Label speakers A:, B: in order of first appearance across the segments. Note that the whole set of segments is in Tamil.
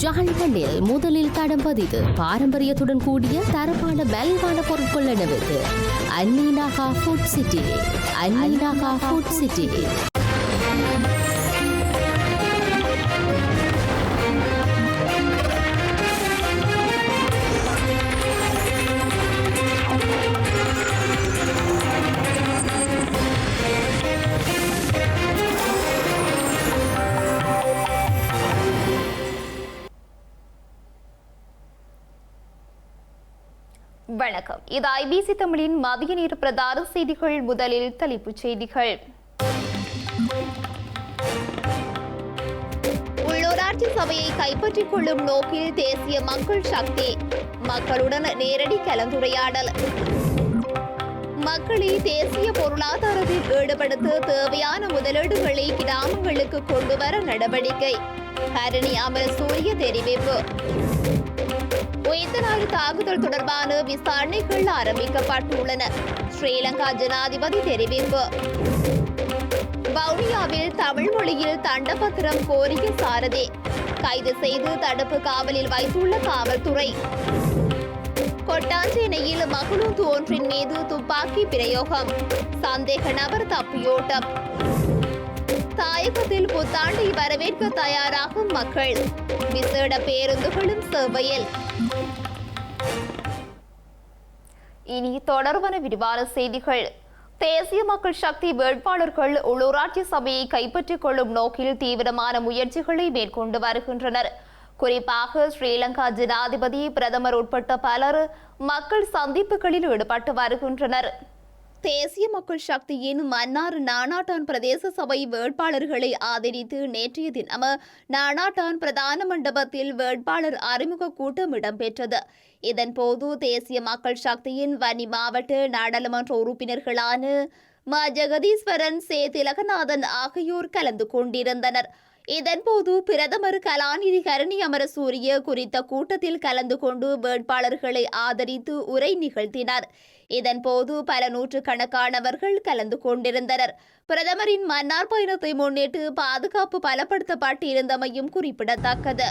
A: ஜாழ்மண்ணில் முதலில் தடம் பதிது பாரம்பரியத்துடன் கூடிய தரமான மலிவான பொருட்கள் எனவுக்கு அன்னீனாகா ஃபுட் சிட்டி அன்னீனாகா ஃபுட் சிட்டி
B: இது ஐபிசி தமிழின் மதிய நேர பிரதான செய்திகள் முதலில் தலைப்புச் செய்திகள். உள்ளூராட்சி சபையை கைப்பற்றிக் கொள்ளும் நோக்கில் தேசிய மக்கள் சக்தி. மக்களுடன் நேரடி கலந்துரையாடல். மக்களை தேசிய பொருளாதாரத்தில் ஈடுபடுத்த தேவையான முதலீடுகளை கிராமங்களுக்கு கொண்டுவர நடவடிக்கை. ஹரணி அமர் சூரிய தெரிவிப்பு. உயிர்த்தநாடு தாக்குதல் தொடர்பான விசாரணைகள் ஆரம்பிக்கப்பட்டுள்ளன ஸ்ரீலங்கா ஜனாதிபதி தெரிவிப்பு வவுனியாவில் தமிழ் மொழியில் தண்டபத்திரம் கோரிய சாரதி கைது செய்து தடுப்பு காவலில் வைத்துள்ள காவல்துறை கொட்டாஞ்சேனையில் மகளூந்து ஒன்றின் மீது துப்பாக்கி பிரயோகம் சந்தேக நபர் தப்பியோட்டம் தாயகத்தில் புத்தாண்டை வரவேற்க தயாராகும் மக்கள். விசேட பேருந்துகளும் சேவையில் இனி தொடர்பான விரிவான செய்திகள். தேசிய மக்கள் சக்தி வேட்பாளர்கள் உள்ளூராட்சி சபையை கைப்பற்றிக் கொள்ளும் நோக்கில் தீவிரமான முயற்சிகளை மேற்கொண்டு வருகின்றனர். குறிப்பாக ஸ்ரீலங்கா ஜனாதிபதி பிரதமர் உட்பட்ட பலர் மக்கள் சந்திப்புகளில் ஈடுபட்டு வருகின்றனர். தேசிய மக்கள் சக்தியின் மன்னார் நானாட்டான் பிரதேச சபை வேட்பாளர்களை ஆதரித்து நேற்றைய தினம் நானாட்டான் பிரதான மண்டபத்தில் வேட்பாளர் அறிமுக கூட்டம் இடம்பெற்றது. இதன்போது தேசிய மக்கள் சக்தியின் வன்னி மாவட்ட நாடாளுமன்ற உறுப்பினர்களான ம. ஜெகதீஸ்வரன் சே. திலகநாதன் ஆகியோர் கலந்து கொண்டிருந்தனர். இதன்போது பிரதமர் கலாநிதி கரணி அமரசூரிய குறித்த கூட்டத்தில் கலந்து கொண்டு வேட்பாளர்களை ஆதரித்து உரை நிகழ்த்தினார். இதன்போது பல நூற்றுக்கணக்கானவர்கள் கலந்து கொண்டிருந்தனர். பிரதமரின் மன்னார் பயணத்தை முன்னிட்டு பாதுகாப்பு பலப்படுத்தப்பட்டிருந்தமையும் குறிப்பிடத்தக்கது.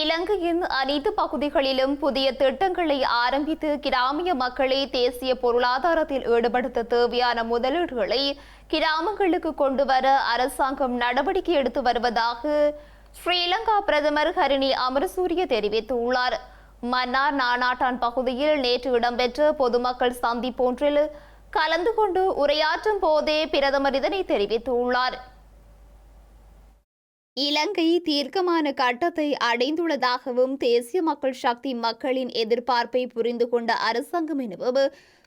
B: இலங்கையின் அனைத்து பகுதிகளிலும் புதிய திட்டங்களை ஆரம்பித்து கிராமிய மக்களை தேசிய பொருளாதாரத்தில் ஈடுபடுத்த தேவையான முதலீடுகளை கிராமங்களுக்கு கொண்டு வர அரசாங்கம் நடவடிக்கை எடுத்து வருவதாக ஸ்ரீலங்கா பிரதமர் ஹரிணி அமரசூரிய தெரிவித்துள்ளார். மன்னார் நானாட்டான் பகுதியில் நேற்று இடம்பெற்ற பொதுமக்கள் சந்திப்பொன்றில் கலந்து கொண்டு உரையாற்றும் போதே பிரதமர் இதனை தெரிவித்துள்ளார். இலங்கை தீர்க்கமான கட்டத்தை அடைந்துள்ளதாகவும் தேசிய மக்கள் சக்தி மக்களின் எதிர்பார்ப்பை புரிந்து கொண்ட அரசாங்கம் எனவும்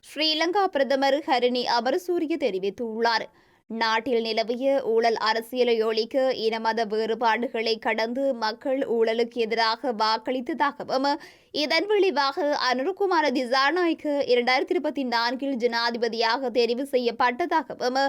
B: ஸ்ரீலங்கா பிரதமர் ஹரிணி அமரசூரிய தெரிவித்துள்ளார். நாட்டில் நிலவிய ஊழல் அரசியலை ஒழிக்க இனமத வேறுபாடுகளை கடந்து மக்கள் ஊழலுக்கு எதிராக வாக்களித்ததாகவும் இதன் விளைவாக அனுருகுமார திசாநாய்க்கு இரண்டாயிரத்தி இருபத்தி நான்கில் ஜனாதிபதியாக தெரிவு செய்யப்பட்டதாகவும்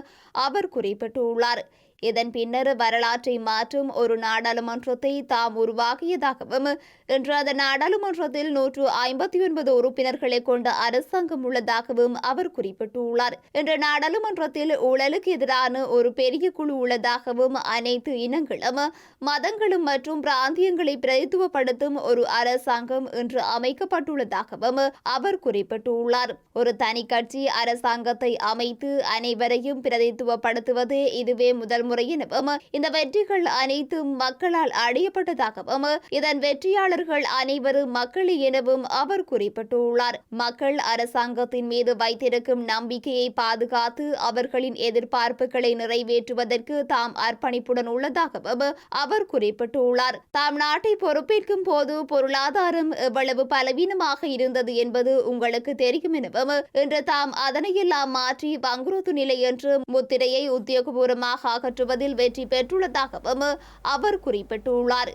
B: அவர் குறிப்பிட்டுள்ளார். இதன் பின்னர் வரலாற்றை மாற்றும் ஒரு நாடாளுமன்றத்தை தாம் உருவாக்கியதாகவும் இன்று அந்த நாடாளுமன்றத்தில் நூற்று ஐம்பத்தி ஒன்பது உறுப்பினர்களை கொண்ட அரசாங்கம் உள்ளதாகவும் அவர் குறிப்பிட்டுள்ளார். இன்று நாடாளுமன்றத்தில் ஊழலுக்கு எதிரான ஒரு பெரிய குழு உள்ளதாகவும் அனைத்து இனங்களும் மதங்களும் மற்றும் பிராந்தியங்களை பிரதித்துவப்படுத்தும் ஒரு அரசாங்கம் இன்று அமைக்கப்பட்டுள்ளதாகவும் அவர் குறிப்பிட்டுள்ளார். ஒரு தனி கட்சி அரசாங்கத்தை அமைத்து அனைவரையும் பிரதித்துவப்படுத்துவது இதுவே முதல் முறை எனவும் இந்த வெற்றிகள் அனைத்தும் மக்களால் அடையப்பட்டதாகவும் இதன் வெற்றியாளர்கள் அனைவரும் மக்களே எனவும் அவர் குறிப்பிட்டுள்ளார். மக்கள் அரசாங்கத்தின் மீது வைத்திருக்கும் நம்பிக்கையை பாதுகாத்து அவர்களின் எதிர்பார்ப்புகளை நிறைவேற்றுவதற்கு தாம் அர்ப்பணிப்புடன் உள்ளதாகவும் அவர் குறிப்பிட்டுள்ளார். தாம் நாட்டை பொறுப்பேற்கும் போது பொருளாதாரம் எவ்வளவு எவ்வளவு பலவீனமாக இருந்தது என்பது உங்களுக்கு தெரியும் எனவும் இன்று தாம் அதனையெல்லாம் மாற்றி வங்குரோத்து நிலை என்று முத்திரையை உத்தியோகபூர்வமாக அகற்றுவதில் வெற்றி பெற்றுள்ளதாகவும் அவர் குறிப்பிட்டுள்ளார்.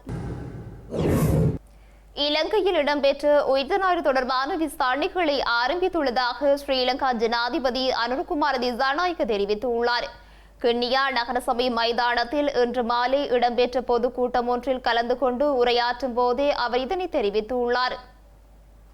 B: இலங்கையில் இடம்பெற்ற உயிர்த்தநாடு தொடர்பான விசாரணைகளை ஆரம்பித்துள்ளதாக ஸ்ரீலங்கா ஜனாதிபதி அனுர்குமார் திசாநாயக்க தெரிவித்துள்ளார். கிண்ணியா நகரசபை மைதானத்தில் இன்று மாலை இடம்பெற்ற பொதுக்கூட்டம் ஒன்றில் கலந்து கொண்டு உரையாற்றும் போதே அவர் இதனை தெரிவித்துள்ளார்.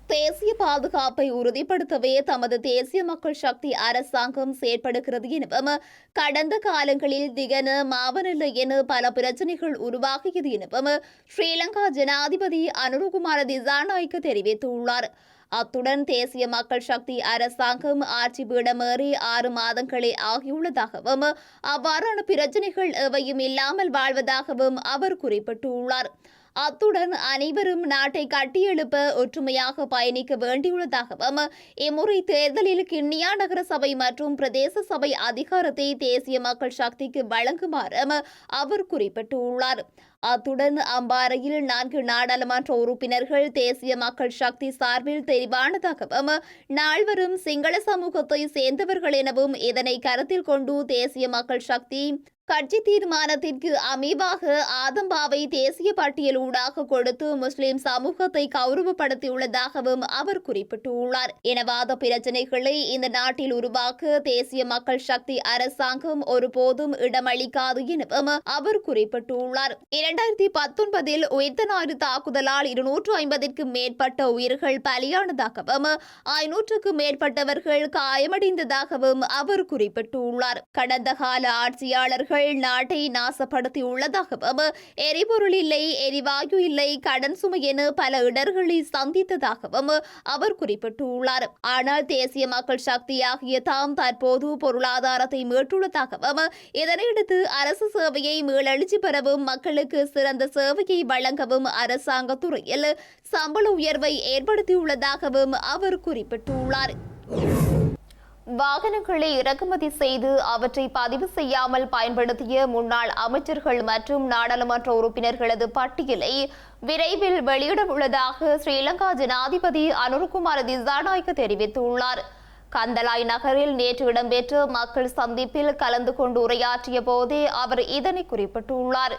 B: தேசிய பாதுகாப்பை உறுதிப்படுத்தவே தமது தேசிய மக்கள் சக்தி அரசாங்கம் செயற்படுகிறது எனவும் கடந்த காலங்களில் திகன மாவனல்ல என பல பிரச்சனைகள் உருவாகியது எனவும் ஸ்ரீலங்கா ஜனாதிபதி அனுருகுமார திசாநாய்க்கு தெரிவித்துள்ளார். அத்துடன் தேசிய மக்கள் சக்தி அரசாங்கம் ஆட்சி பீடமேறி ஆறு மாதங்களே ஆகியுள்ளதாகவும் அவ்வாறான பிரச்சனைகள் எவையும் இல்லாமல் வாழ்வதாகவும் அவர் குறிப்பிட்டுள்ளார். அத்துடன் அனைவரும் நாட்டை கட்டியெழுப்ப ஒற்றுமையாக பயணிக்க வேண்டியுள்ளதாகவும் இம்முறை தேர்தலில் கிண்ணியா நகர சபை மற்றும் பிரதேச சபை அதிகாரத்தை தேசிய மக்கள் சக்திக்கு வழங்குமாறும் அவர் குறிப்பிட்டுள்ளார். அத்துடன் அம்பாறையில் நான்கு நாடாளுமன்ற உறுப்பினர்கள் தேசிய மக்கள் சக்தி சார்பில் தெரிவானதாகவும் நால்வரும் சிங்கள சமூகத்தை சேர்ந்தவர்கள் எனவும் இதனை கருத்தில் கொண்டு தேசிய மக்கள் சக்தி கட்சி தீர்மானத்திற்கு அமைவாக ஆதம்பாவை தேசிய பட்டியல் ஊடாக கொடுத்து முஸ்லிம் சமூகத்தை கௌரவப்படுத்தியுள்ளதாகவும் அவர் குறிப்பிட்டுள்ளார். இனவாத பிரச்சனைகளை இந்த நாட்டில் உருவாக்க தேசிய மக்கள் சக்தி அரசாங்கம் ஒருபோதும் இடமளிக்காது எனவும் அவர் குறிப்பிட்டுள்ளார். இரண்டாயிரத்தி பத்தொன்பதில் உயிர்த்த தாக்குதலால் இருநூற்று ஐம்பதிற்கும் மேற்பட்ட உயிர்கள் பலியானதாகவும் ஐநூற்றுக்கும் மேற்பட்டவர்கள் காயமடைந்ததாகவும் அவர் குறிப்பிட்டுள்ளார். கடந்த கால ஆட்சியாளர்கள் நாட்டை நாசப்படுத்தி உள்ளதாகவும் எரிபொருள் இல்லை எரிவாயு இல்லை கடன் சுமை என பல இடர்களை சந்தித்ததாகவும் அவர் குறிப்பிட்டுள்ளார். ஆனால் தேசிய மக்கள் சக்தியாகிய தாம் தற்போது பொருளாதாரத்தை மீட்டுள்ளதாகவும் இதனையடுத்து அரசு சேவையை மீளெழுச்சி பெறவும் மக்களுக்கு சிறந்த சேவையை வழங்கவும் அரசாங்க துறையில் சம்பள உயர்வை ஏற்படுத்தியுள்ளதாகவும் அவர் குறிப்பிட்டுள்ளார். வாகனங்களை இறக்குமதி செய்து அவற்றை பதிவு செய்யாமல் பயன்படுத்திய முன்னாள் அமைச்சர்கள் மற்றும் நாடாளுமன்ற உறுப்பினர்களது பட்டியலை விரைவில் வெளியிட உள்ளதாக ஸ்ரீலங்கா ஜனாதிபதி அனுர்குமார் திசாநாயக்க தெரிவித்துள்ளார். கந்தலாய் நகரில் நேற்று இடம்பெற்ற மக்கள் சந்திப்பில் கலந்து கொண்டு உரையாற்றிய போதே அவர் இதனை குறிப்பிட்டுள்ளார்.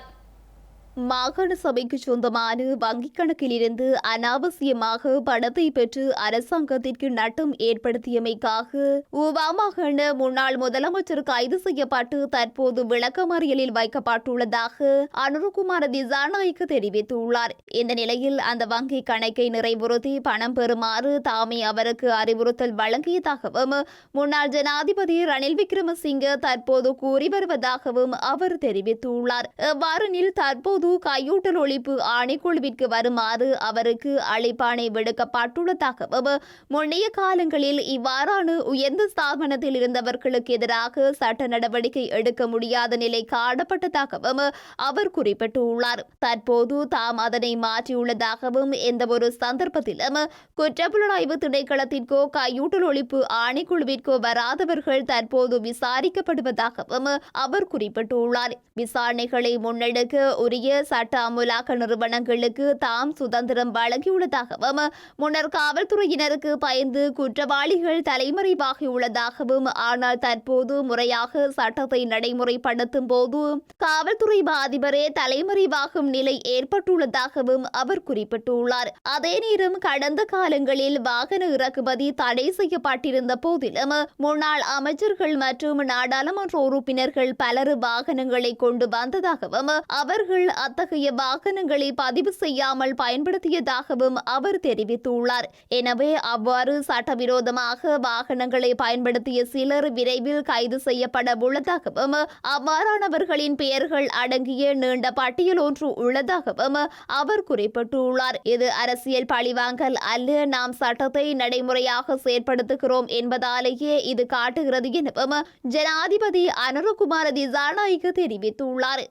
B: மாகாண சபைக்கு சொந்தமான வங்கிக் கணக்கிலிருந்து அனாவசியமாக பணத்தை பெற்று அரசாங்கத்திற்கு நட்டம் ஏற்படுத்தியமைக்காக ஊவா மாகாண முன்னாள் முதலமைச்சர் கைது செய்யப்பட்டு தற்போது விளக்கமறியலில் வைக்கப்பட்டுள்ளதாக அனுருகுமார திசாநாயக்க தெரிவித்துள்ளார். இந்த நிலையில் அந்த வங்கி கணக்கை நிறைவுறுத்தி பணம் பெறுமாறு தாமே அவருக்கு அறிவுறுத்தல் வழங்கியதாகவும் முன்னாள் ஜனாதிபதி ரணில் விக்ரமசிங்க தற்போது கூறி வருவதாகவும் அவர் தெரிவித்துள்ளார். எவ்வாறெனில் தற்போது கையூட்டல் ஒழிப்பு ஆணைக்குழுவிற்கு வருமாறு அவருக்கு அழைப்பாணை விடுக்கப்பட்டுள்ளதாகவும் முன்னைய காலங்களில் இவ்வாறான உயர்ந்த ஸ்தாபனத்தில் இருந்தவர்களுக்கு எதிராக சட்ட நடவடிக்கை எடுக்க முடியாத நிலை காணப்பட்டதாகவும் அவர் குறிப்பிட்டுள்ளார். தற்போது தாம் அதனை மாற்றியுள்ளதாகவும் எந்தவொரு சந்தர்ப்பத்திலும் குற்றப்புலனாய்வு திணைக்களத்திற்கோ கையூட்டல் ஒழிப்பு ஆணைக்குழுவிற்கோ வராதவர்கள் தற்போது விசாரிக்கப்படுவதாகவும் அவர் குறிப்பிட்டுள்ளார். விசாரணைகளை முன்னெடுக்க உரிய சட்ட அமுலாக்க நிறுவனங்களுக்கு தாம் சுதந்திரம் வழங்கியுள்ளதாகவும் முன்னர் காவல்துறையினருக்கு பயந்து குற்றவாளிகள் தலைமறைவாகியுள்ளதாகவும் ஆனால் தற்போது முறையாக சட்டத்தை நடைமுறைப்படுத்தும் போது காவல்துறை அதிபரே தலைமறைவாகும் நிலை ஏற்பட்டுள்ளதாகவும் அவர் குறிப்பிட்டுள்ளார். அதே நேரம் கடந்த காலங்களில் வாகன இறக்குமதி தடை செய்யப்பட்டிருந்த போதிலும் முன்னாள் அமைச்சர்கள் மற்றும் நாடாளுமன்ற உறுப்பினர்கள் பலர் வாகனங்களை கொண்டு வந்ததாகவும் அவர்கள் அத்தகைய வாகனங்களை பதிவு செய்யாமல் பயன்படுத்தியதாகவும் அவர் தெரிவித்துள்ளார். எனவே அவ்வாறு சட்டவிரோதமாக வாகனங்களை பயன்படுத்திய சிலர் விரைவில் கைது செய்யப்பட உள்ளதாகவும் அவ்வாறானவர்களின் பெயர்கள் அடங்கிய நீண்ட பட்டியல் ஒன்று உள்ளதாகவும் அவர் குறிப்பிட்டுள்ளார். இது அரசியல் பழிவாங்கல் அல்ல நாம் சட்டத்தை நடைமுறையாக செயற்படுத்துகிறோம் என்பதாலேயே இது காட்டுகிறது எனவும் ஜனாதிபதி அனுரகுமார திசாநாயக்க தெரிவித்துள்ளார்.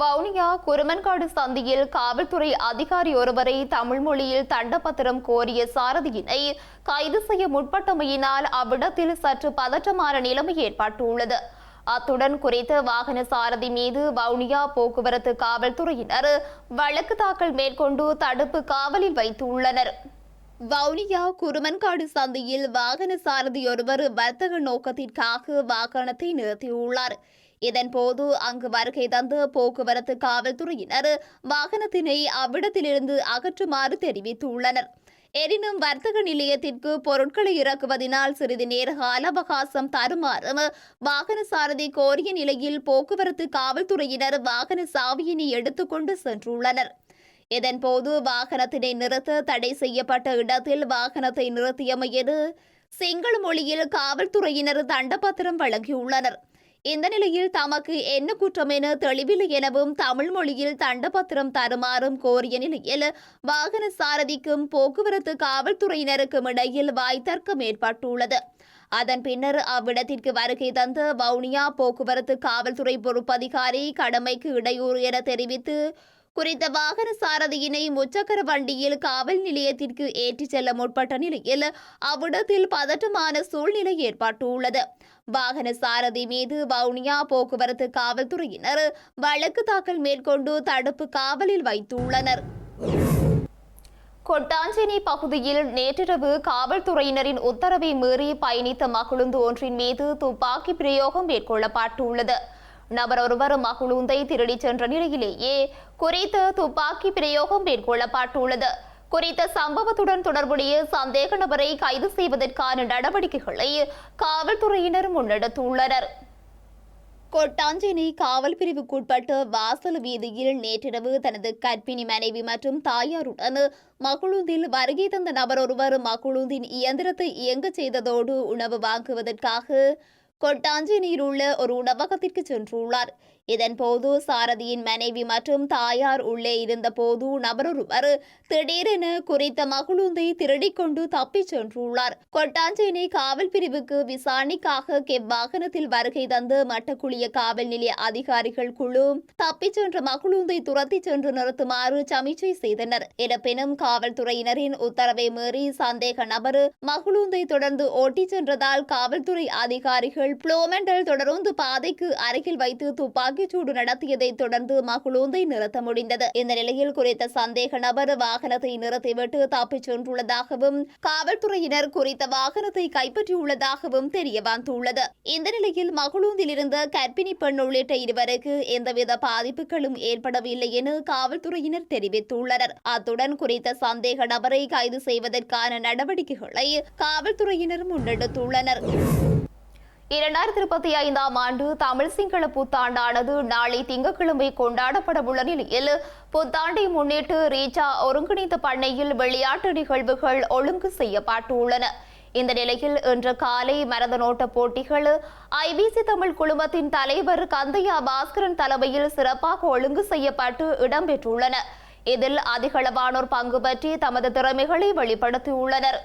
B: வவுனியா குருமன்காடு சந்தியில் காவல்துறை அதிகாரி ஒருவரை தமிழ் மொழியில் தண்டப்பத்திரம் கோரிய சாரதியினை கைது செய்ய முற்பட்டமையினால் அவ்விடத்தில் சற்று பதற்றமான நிலைமை ஏற்பட்டுள்ளது. அத்துடன் குறித்த வாகன சாரதி மீது வவுனியா போக்குவரத்து காவல்துறையினர் வழக்கு தாக்கல் மேற்கொண்டு தடுப்பு காவலில் வைத்துள்ளனர். வவுனியா குருமன்காடு சந்தையில் வாகன சாரதி ஒருவர் வர்த்தக நோக்கத்திற்காக வாகனத்தை நிறுத்தியுள்ளார். இதன்போது அங்கு வருகை தந்த போக்குவரத்து காவல்துறையினர் வாகனத்தினை அவ்விடத்திலிருந்து அகற்றுமாறு தெரிவித்துள்ளனர். எனினும் வர்த்தக நிலையத்திற்கு பொருட்களை இறக்குவதனால் சிறிது நேர கால அவகாசம் தருமாறும் வாகன சாரதி கோரிய நிலையில் போக்குவரத்து காவல்துறையினர் வாகன சாவியினை எடுத்துக்கொண்டு சென்றுள்ளனர். இதன்போது வாகனத்தினை நிறுத்த தடை செய்யப்பட்ட இடத்தில் வாகனத்தை நிறுத்தியமையது சிங்கள மொழியில் காவல்துறையினர் தண்டபத்திரம் வழங்கியுள்ளனர். இந்த நிலையில் தமக்கு என்ன குற்றம் என தெளிவில்லை எனவும் தமிழ் மொழியில் தண்டபத்திரம் தருமாறும் கோரிய நிலையில் வாகன சாரதிக்கும் போக்குவரத்து காவல்துறையினருக்கும் இடையில் வாய்த்தர்க்கம் ஏற்பட்டுள்ளது. அதன் பின்னர் அவ்விடத்திற்கு வருகை தந்த வவுனியா போக்குவரத்து காவல்துறை பொறுப்பதிகாரி கடமைக்கு இடையூறு என தெரிவித்து குறித்த வாகன சாரதியினை முச்சக்கர வண்டியில் காவல் நிலையத்திற்கு ஏற்றிச் செல்ல முற்பட்ட நிலையில் அவ்விடத்தில் பதட்டமான சூழ்நிலை ஏற்பட்டுள்ளது. வாகன சாரதி மீது வவுனியா போக்குவரத்து காவல்துறையினர் வழக்கு தாக்கல் மேற்கொண்டு தடுப்பு காவலில் வைத்துள்ளனர். கொட்டாஞ்சேனி பகுதியில் நேற்றிரவு காவல்துறையினரின் உத்தரவை மீறி பயணித்த மக்குழுந்து ஒன்றின் மீது துப்பாக்கி பிரயோகம் மேற்கொள்ளப்பட்டுள்ளது. நபர் ஒருவர் மகுழுந்தை திருடிச் சென்ற நிலையிலேயே குறித்த துப்பாக்கி பிரயோகம் மேற்கொள்ளப்பட்டுள்ளது. குறித்த சம்பவத்துடன் தொடர்புடைய சந்தேக நபரை கைது செய்வதற்கான நடவடிக்கைகளை காவல்துறையினர் முன்னெடுத்துள்ளனர். கொட்டாஞ்சேனை காவல் பிரிவுக்குட்பட்ட வாசல் வீதியில் நேற்றிரவு தனது கற்பிணி மனைவி மற்றும் தாயாருடன் மகுழுந்தில் வருகை தந்த நபர் ஒருவர் மகுழுந்தின் இயந்திரத்தை இயங்கச் செய்ததோடு உணவு வாங்குவதற்காக கொட்டாஞ்சி நீர் உள்ள ஒரு உணவகத்திற்கு சென்றுள்ளார். இதன்போது சாரதியின் மனைவி மற்றும் தாயார் உள்ளே இருந்தபோது நபரொருவர் திடீரென குறித்த மகுழுந்தை திருடிக்கொண்டு தப்பிச் சென்றுள்ளார். கொட்டாஞ்சேனை காவல் பிரிவுக்கு விசாரணைக்காக கெப் வாகனத்தில் வருகை தந்து மட்டக்குழிய காவல் நிலைய அதிகாரிகள் குழு தப்பிச் சென்ற மகுழுந்தை துரத்தி சென்று நிறுத்துமாறு சமிச்சை செய்தனர். இருப்பினும் காவல்துறையினரின் உத்தரவை மீறி சந்தேக நபர் மகுழுந்தை தொடர்ந்து ஓட்டிச் சென்றதால் காவல்துறை அதிகாரிகள் புளோமெண்டல் தொடருந்து பாதைக்கு அருகில் வைத்து துப்பாக்கி சூடு நடத்தியதைத் தொடர்ந்து மகுழுந்தை நிறுத்த முடிந்தது. இந்த நிலையில் குறித்த சந்தேக நபர் வாகனத்தை நிறுத்திவிட்டு தப்பிச் சென்றுள்ளதாகவும் காவல்துறையினர் குறித்த வாகனத்தை கைப்பற்றியுள்ளதாகவும் தெரிய வந்துள்ளது. இந்த நிலையில் மகுழுந்தில் இருந்த கர்ப்பிணி பெண் உள்ளிட்ட இருவருக்கு எந்தவித பாதிப்புகளும் ஏற்படவில்லை என காவல்துறையினர் தெரிவித்துள்ளனர். அத்துடன் குறித்த சந்தேக நபரை கைது செய்வதற்கான நடவடிக்கைகளை காவல்துறையினர் முன்னெடுத்துள்ளனர். இரண்டாயிரத்தி இருபத்தி ஐந்தாம் ஆண்டு தமிழ் சிங்கள புத்தாண்டானது நாளை திங்கட்கிழமை கொண்டாடப்பட உள்ள நிலையில் புத்தாண்டை முன்னிட்டு ரீச்சா ஒருங்கிணைந்த பண்ணையில் விளையாட்டு நிகழ்வுகள் ஒழுங்கு செய்யப்பட்டுள்ளன. இந்த நிலையில் இன்று காலை மரதனோட்ட போட்டிகள் ஐபிசி தமிழ் குழுமத்தின் தலைவர் கந்தையா பாஸ்கரன் தலைமையில் சிறப்பாக ஒழுங்கு செய்யப்பட்டு இடம்பெற்றுள்ளன. இதில் அதிகளவானோர் பங்கு பற்றி தமது திறமைகளை வெளிப்படுத்தியுள்ளனர்.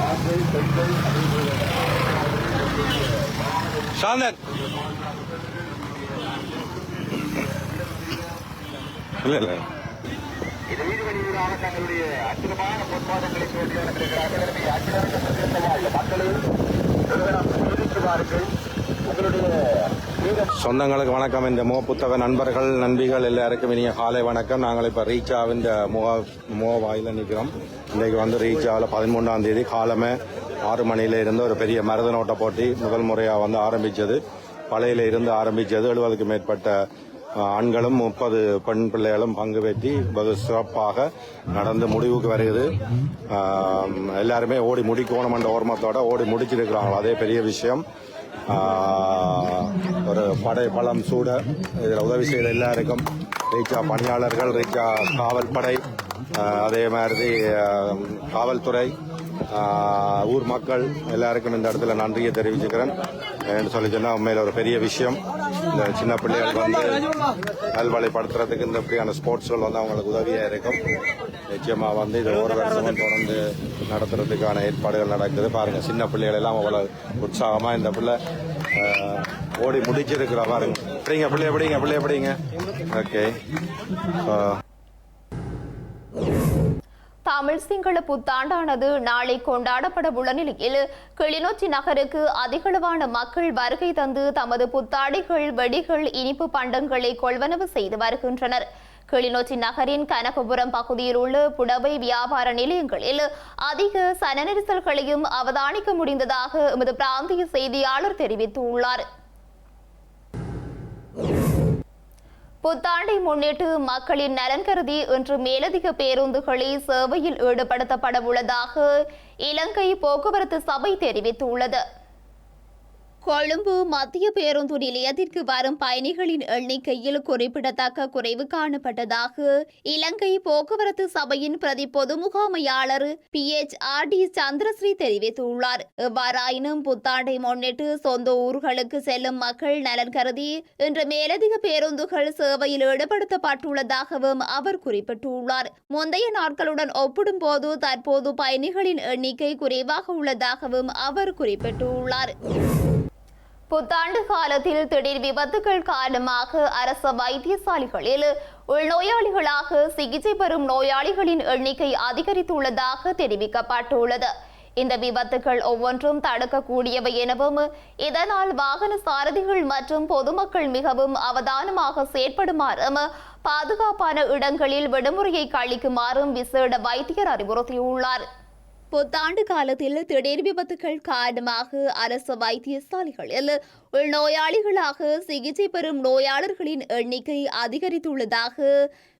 C: ஆண்கள் பெண்கள்
D: சாந்தன் இல்ல இல்ல
C: தங்களுடைய அற்புதமான பொற்பாதங்களை சொல்லி நடந்திருக்கிறார்கள் மக்களும் வாருங்கள்
D: சொந்தங்களுக்கு வணக்கம். இந்த முக புத்தக நண்பர்கள் நண்பிகள் எல்லாருக்கும் இனிய காலை வணக்கம். நாங்கள் இப்போ ரீச்சாவின் முக முக வாயில் நிற்கிறோம். இன்றைக்கு வந்து ரீச்சாவில் பதிமூன்றாம் தேதி காலமே ஆறு மணியில இருந்து ஒரு பெரிய மருதனோட்ட போட்டி முதல் முறையாக வந்து ஆரம்பித்தது பழையில இருந்து ஆரம்பிச்சது. எழுபதுக்கு மேற்பட்ட ஆண்களும் முப்பது பெண் பிள்ளைகளும் பங்கு பெற்றி வெகு சிறப்பாக நடந்து முடிவுக்கு வருகிறது. எல்லாருமே ஓடி முடிக்கணும் என்ற ஓர்மத்தோட ஓடி முடிச்சிருக்கிறாங்க அதே பெரிய விஷயம். ஒரு படை பலம் சூட இதில் உதவி செய்த எல்லாருக்கும் ரீச்சா பணியாளர்கள் ரீச்சா காவல்படை அதே மாதிரி காவல்துறை ஊர் மக்கள் எல்லாருக்கும் இந்த இடத்துல நன்றியை தெரிவிச்சுக்கிறேன். என்று சொல்லி சொன்னால் உண்மையில் ஒரு பெரிய விஷயம். இந்த சின்ன பிள்ளைகள் வந்து நல்வழிப்படுத்துறதுக்கு இந்த இப்படியான ஸ்போர்ட்ஸ்கள் வந்து அவங்களுக்கு உதவியாக இருக்கும். நிச்சயமா வந்து இது ஒரு வருஷமும் தொடர்ந்து நடத்துறதுக்கான ஏற்பாடுகள் நடக்குது. பாருங்க சின்ன பிள்ளைகள் எல்லாம் அவ்வளவு உற்சாகமா இந்த பிள்ளை ஓடி முடிச்சிருக்கிறா பாருங்க. எப்படிங்க பிள்ளை எப்படிங்க பிள்ளை எப்படிங்க ஓகே
B: தமிழ் சிங்கள புத்தாண்டானது நாளை கொண்டாடப்பட உள்ள நிலையில் கிளிநொச்சி நகருக்கு அதிகளவான மக்கள் வருகை தந்து தமது புத்தாடைகள் வெடிகள் இனிப்பு பண்டங்களை கொள்வனவு செய்து வருகின்றனர். கிளிநொச்சி நகரின் கனகபுரம் பகுதியில் உள்ள புடவை வியாபார நிலையங்களில் அதிக சன நெரிசல்களையும் அவதானிக்க முடிந்ததாக எமது பிராந்திய செய்தியாளர் தெரிவித்துள்ளார். புத்தாண்டை முன்னிட்டு மக்களின் நலன் கருதி இன்று மேலதிக பேருந்துகளை சேவையில் ஈடுபடுத்தப்பட உள்ளதாக இலங்கை போக்குவரத்து சபை தெரிவித்துள்ளது. கொழும்பு மத்திய பேருந்து நிலையத்திற்கு வரும் பயணிகளின் எண்ணிக்கையில் குறிப்பிடத்தக்க குறைவு காணப்பட்டதாக இலங்கை போக்குவரத்து சபையின் பிரதி பொது முகாமையாளர் P H R D Chandrasri தெரிவித்துள்ளார். எவ்வாறாயினும் புத்தாண்டை முன்னிட்டு சொந்த ஊர்களுக்கு செல்லும் மக்கள் நலன் கருதி இன்று மேலதிக பேருந்துகள் சேவையில் ஈடுபடுத்தப்பட்டுள்ளதாகவும் அவர் குறிப்பிட்டுள்ளார். முந்தைய நாட்களுடன் ஒப்பிடும்போது தற்போது பயணிகளின் எண்ணிக்கை குறைவாக உள்ளதாகவும் அவர் குறிப்பிட்டுள்ளார். புத்தாண்டு காலத்தில் திடீர் விபத்துகள் காரணமாக அரச வைத்தியசாலைகளில் உள்நோயாளிகளாக சிகிச்சை பெறும் நோயாளிகளின் எண்ணிக்கை அதிகரித்துள்ளதாக தெரிவிக்கப்பட்டுள்ளது. இந்த விபத்துகள் ஒவ்வொன்றும் தடுக்கக்கூடியவை எனவும் இதனால் வாகன சாரதிகள் மற்றும் பொதுமக்கள் மிகவும் அவதானமாக செயற்படுமாறும் பாதுகாப்பான இடங்களில் விடுமுறையை கழிக்குமாறும் விசேட வைத்தியர் அறிவுறுத்தியுள்ளார். புத்தாண்டு காலத்தில் திடீர் விபத்துகள் காரணமாக அரசு வைத்தியசாலைகளில் உள்நோயாளிகளாக சிகிச்சை பெறும் நோயாளர்களின் எண்ணிக்கை அதிகரித்துள்ளதாக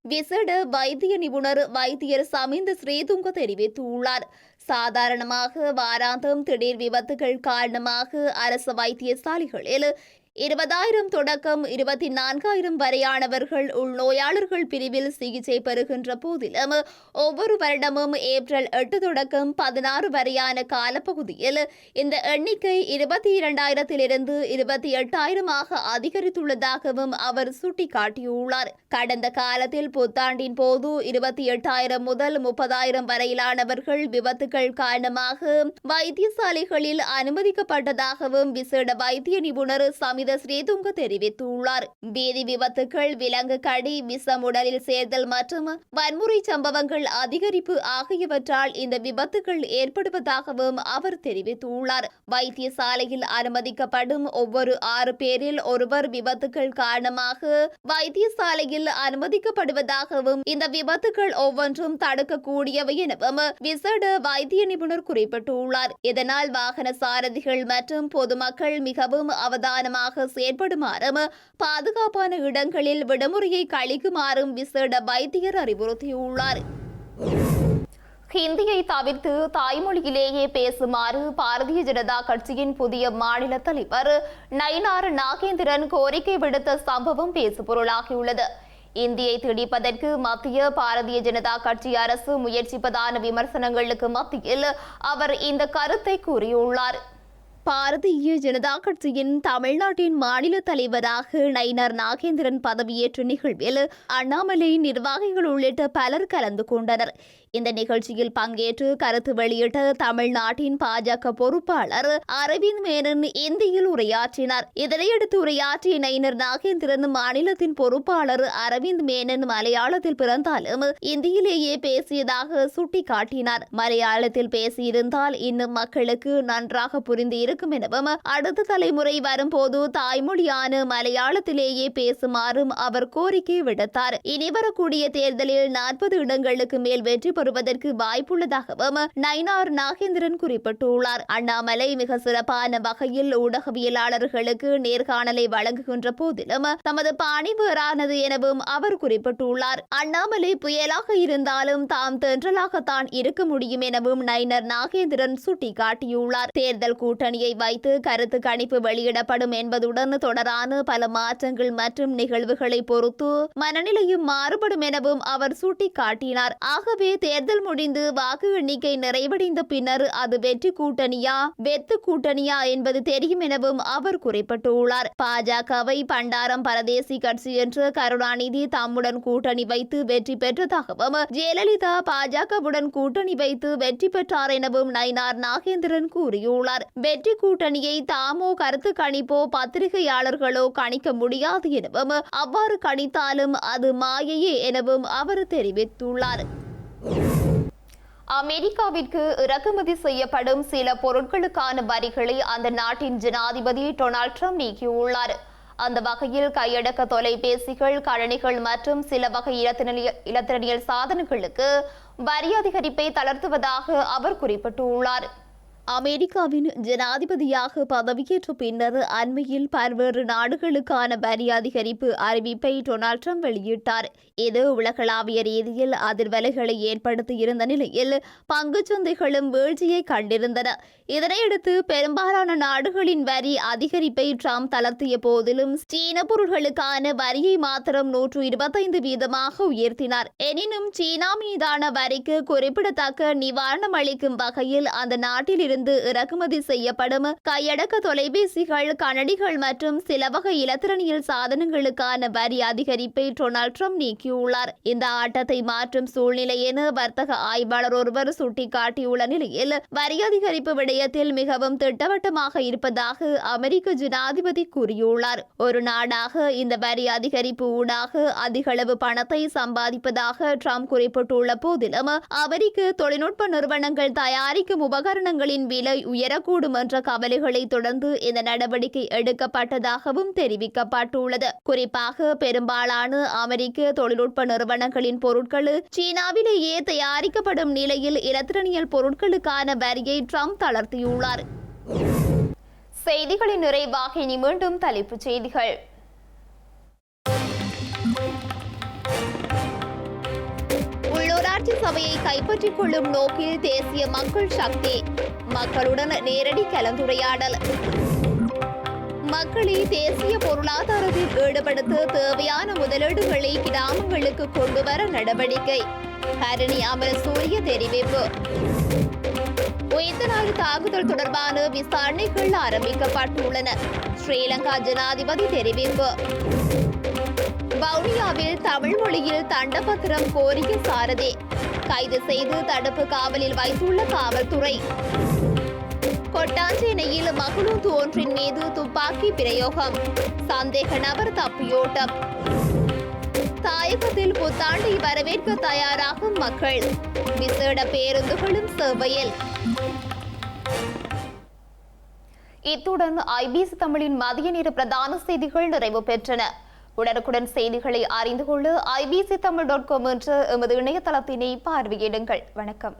B: விசேட வைத்திய நிபுணர் வைத்தியர் சமிந்த ஸ்ரீதுங்க தெரிவித்துள்ளார். சாதாரணமாக வாராந்தம் திடீர் விபத்துகள் காரணமாக அரசு வைத்தியசாலைகளில் இருபதாயிரம் தொடக்கம் இருபத்தி நான்காயிரம் வரையானவர்கள் உள்நோயாளர்கள் பிரிவில் சிகிச்சை பெறுகின்ற போதிலும் ஒவ்வொரு வருடமும் ஏப்ரல் எட்டு தொடக்கம் பதினாறு வரையான காலப்பகுதியில் இந்த எண்ணிக்கை இருபத்தி இரண்டாயிரத்திலிருந்து இருபத்தி எட்டாயிரமாக அதிகரித்துள்ளதாகவும் அவர் சுட்டிக்காட்டியுள்ளார். கடந்த காலத்தில் புத்தாண்டின் போது இருபத்தி எட்டாயிரம் முதல் முப்பதாயிரம் வரையிலானவர்கள் விபத்துகள் காரணமாக வைத்தியசாலைகளில் அனுமதிக்கப்பட்டதாகவும் விசேட வைத்திய நிபுணர் சமித ஸ்ரீதுங்க தெரிவித்துள்ளார். வீதி விபத்துகள் விலங்கு கடி விஷம் உடலில் சேர்தல் மற்றும் வன்முறை சம்பவங்கள் அதிகரிப்பு ஆகியவற்றால் இந்த விபத்துகள் ஏற்படுவதாகவும் அவர் தெரிவித்துள்ளார். வைத்தியசாலையில் அனுமதிக்கப்படும் ஒவ்வொரு ஆறு பேரில் ஒருவர் விபத்துகள் காரணமாக வைத்தியசாலையில் அனுமதிக்கப்படுவதாகவும் இந்த விபத்துகள் ஒவ்வொன்றும் தடுக்கக்கூடியவை எனவும் விசேட வைத்திய நிபுணர் குறிப்பிட்டுள்ளார். இதனால் வாகன சாரதிகள் மற்றும் பொதுமக்கள் மிகவும் அவதானமாக செயற்படுமாறும் பாதுகாப்பான இடங்களில் விடுமுறையை கழிக்குமாறும் விசேட வைத்தியர் அறிவுறுத்தியுள்ளார். ஹிந்தியை தவிர்த்து தாய்மொழியிலேயே பேசுமாறு பாரதிய ஜனதா கட்சியின் புதிய மாநில தலைவர் நயினார் நாகேந்திரன் கோரிக்கை விடுத்த சம்பவம் பேசுபொருளாகியுள்ளது. இந்தியை திணிப்பதற்கு மத்திய பாரதிய ஜனதா கட்சி அரசு முயற்சிப்பதான விமர்சனங்களுக்கு மத்தியில் அவர் இந்த கருத்தை கூறியுள்ளார். பாரதிய ஜனதா கட்சியின் தமிழ்நாட்டின் மாநில தலைவராக நயினார் நாகேந்திரன் பதவியேற்ற நிகழ்வில் அண்ணாமலை நிர்வாகிகள் உள்ளிட்ட பலர் கலந்து கொண்டனர். இந்த நிகழ்ச்சியில் பங்கேற்று கருத்து வெளியிட்ட தமிழ்நாட்டின் பாஜக பொறுப்பாளர் அரவிந்த் மேனன் இந்தியில் உரையாற்றினார். இதனையடுத்து உரையாற்றிய நயினர் நாகேந்திரன் மாநிலத்தின் பொறுப்பாளர் அரவிந்த் மேனன் மலையாளத்தில் பிறந்தாலும் இந்தியிலேயே பேசியதாக சுட்டிக்காட்டினார். மலையாளத்தில் பேசியிருந்தால் இன்னும் மக்களுக்கு நன்றாக புரிந்து இருக்கும் எனவும் அடுத்த தலைமுறை வரும்போது தாய்மொழியான மலையாளத்திலேயே பேசுமாறும் அவர் கோரிக்கை விடுத்தார். இனி வரக்கூடிய தேர்தலில் நாற்பது இடங்களுக்கு மேல் வெற்றி வருவதற்கு வாய்ப்புள்ளதாகவும் நயினார் நாகேந்திரன் குறிப்பிட்டுள்ளார். அண்ணாமலை மிக சிறப்பான வகையில் ஊடகவியலாளர்களுக்கு நேர்காணலை வழங்குகின்ற போதிலும் தமது பாணி வேறானது எனவும் அவர் குறிப்பிட்டுள்ளார். அண்ணாமலை புயலாக இருந்தாலும் தாம் தென்றலாகத்தான் இருக்க முடியும் எனவும் நயினர் நாகேந்திரன் சுட்டிக்காட்டியுள்ளார். தேர்தல் கூட்டணியை வைத்து கருத்து கணிப்பு வெளியிடப்படும் என்பதுடன் தொடரான பல மாற்றங்கள் மற்றும் நிகழ்வுகளை பொறுத்து மனநிலையும் மாறுபடும் எனவும் அவர் சுட்டிக்காட்டினார். ஆகவே தேர்தல் முடிந்து வாக்கு எண்ணிக்கை நிறைவடைந்த பின்னர் அது வெற்றி கூட்டணியா வெத்து கூட்டணியா என்பது தெரியும் எனவும் அவர் குறிப்பிட்டுள்ளார். பாஜகவை பண்டாரம் பரதேசி கட்சி என்று கருணாநிதி தம்முடன் கூட்டணி வைத்து வெற்றி பெற்றதாகவும் ஜெயலலிதா பாஜகவுடன் கூட்டணி வைத்து வெற்றி பெற்றார் எனவும் நயினார் நாகேந்திரன் கூறியுள்ளார். வெற்றி கூட்டணியை தாமோ கருத்து கணிப்போ பத்திரிகையாளர்களோ கணிக்க முடியாது எனவும் அவ்வாறு கணித்தாலும் அது மாயையே எனவும் அவர் தெரிவித்துள்ளார். அமெரிக்காவிற்கு இறக்குமதி செய்யப்படும் சில பொருட்களுக்கான வரிகளை அந்த நாட்டின் ஜனாதிபதி டொனால்ட் ட்ரம்ப் நீக்கியுள்ளார். அந்த வகையில் கையடக்க தொலைபேசிகள் கழனிகள் மற்றும் சில வகை இலத்திரனியல் சாதனங்களுக்கு வரி அதிகரிப்பை தளர்த்துவதாக அவர் குறிப்பிட்டுள்ளார். அமெரிக்காவின் ஜனாதிபதியாக பதவியேற்ற பின்னர் அண்மையில் பல்வேறு நாடுகளுக்கான வரி அதிகரிப்பு அறிவிப்பை டொனால்ட் ட்ரம்ப் வெளியிட்டார். இது உலகளாவிய ரீதியில் அதிர்வலைகளை ஏற்படுத்தியிருந்த நிலையில் பங்குச் சந்தைகளும் வீழ்ச்சியை கண்டிருந்தன. இதனையடுத்து பெரும்பாலான நாடுகளின் வரி அதிகரிப்பை ட்ரம்ப் தளர்த்திய போதிலும் சீன பொருட்களுக்கான வரியை மாத்திரம் நூற்று இருபத்தைந்து வீதமாக உயர்த்தினார். எனினும் சீனா மீதான வரிக்கு குறிப்பிடத்தக்க நிவாரணம் அளிக்கும் வகையில் அந்த நாட்டில் இருந்து இறக்குமதி செய்யப்படும் கையடக்க தொலைபேசிகள் கணடிகள் மற்றும் சில வகை இலத்திரனியல் சாதனங்களுக்கான வரி அதிகரிப்பை டொனால்ட் ட்ரம்ப் நீக்கியுள்ளார். இந்த ஆட்டத்தை மாற்றும் சூழ்நிலை என வர்த்தக ஆய்வாளர் ஒருவர் சுட்டிக்காட்டியுள்ள நிலையில் வரி அதிகரிப்பு விட விடயத்தில் மிகவும் திட்டவட்டமாக இருப்பதாக அமெரிக்க ஜனாதிபதி கூறியுள்ளார். ஒரு நாடாக இந்த வரி அதிகரிப்பு ஊடாக அதிகளவு பணத்தை சம்பாதிப்பதாக ட்ரம்ப் குறிப்பிட்டுள்ள போதிலும் அமெரிக்க தொழில்நுட்ப நிறுவனங்கள் தயாரிக்கும் உபகரணங்களின் விலை உயரக்கூடும் என்ற கவலைகளை தொடர்ந்து இந்த நடவடிக்கை எடுக்கப்பட்டதாகவும் தெரிவிக்கப்பட்டுள்ளது. குறிப்பாக பெரும்பாலான அமெரிக்க தொழில்நுட்ப நிறுவனங்களின் பொருட்கள் சீனாவிலேயே தயாரிக்கப்படும் நிலையில் இலத்திரனியல் பொருட்களுக்கான வரியை ட்ரம்ப் தளர்த்தியுள்ளார் செய்திகளின் நிறைவாக இனி மீண்டும் தலைப்புச் செய்திகள். உள்ளூராட்சி சபையை கைப்பற்றிக் கொள்ளும் நோக்கில் தேசிய மக்கள் சக்தி மக்களுடன் நேரடி கலந்துரையாடல். மக்களை தேசிய பொருளாதாரத்தில் ஈடுபடுத்த தேவையான முதலீடுகளை கிராமங்களுக்கு கொண்டுவர நடவடிக்கை. ஹரணி அமர் சூரிய தெரிவிப்பு. உயிர்த்தநாடு தாக்குதல் தொடர்பான விசாரணைகள் ஆரம்பிக்கப்பட்டுள்ளன. ஸ்ரீலங்கா ஜனாதிபதி தெரிவிப்பு. வவுனியாவில் தமிழ் மொழியில் தண்டபத்திரம் கோரிய சாரதி. கைது செய்து தடுப்பு காவலில் வைத்துள்ள காவல்துறை. கொட்டாஞ்சேனையில் மகளூந்து ஒன்றின் மீது துப்பாக்கி பிரயோகம். சந்தேக நபர் தப்பியோட்டம். தாயகத்தில் புத்தாண்டை வரவேற்க தயாராகும் மக்கள். விசேட பேருந்துகளும் சேவையில். இத்துடன் ஐபிசி தமிழின் மதிய நேர பிரதான செய்திகள் நிறைவு பெற்றன. உடனுக்குடன் செய்திகளை அறிந்து கொள்ள ஐபிசி தமிழ் டாட் காம் என்ற எமது இணையதளத்தினை பார்வையிடுங்கள். வணக்கம்.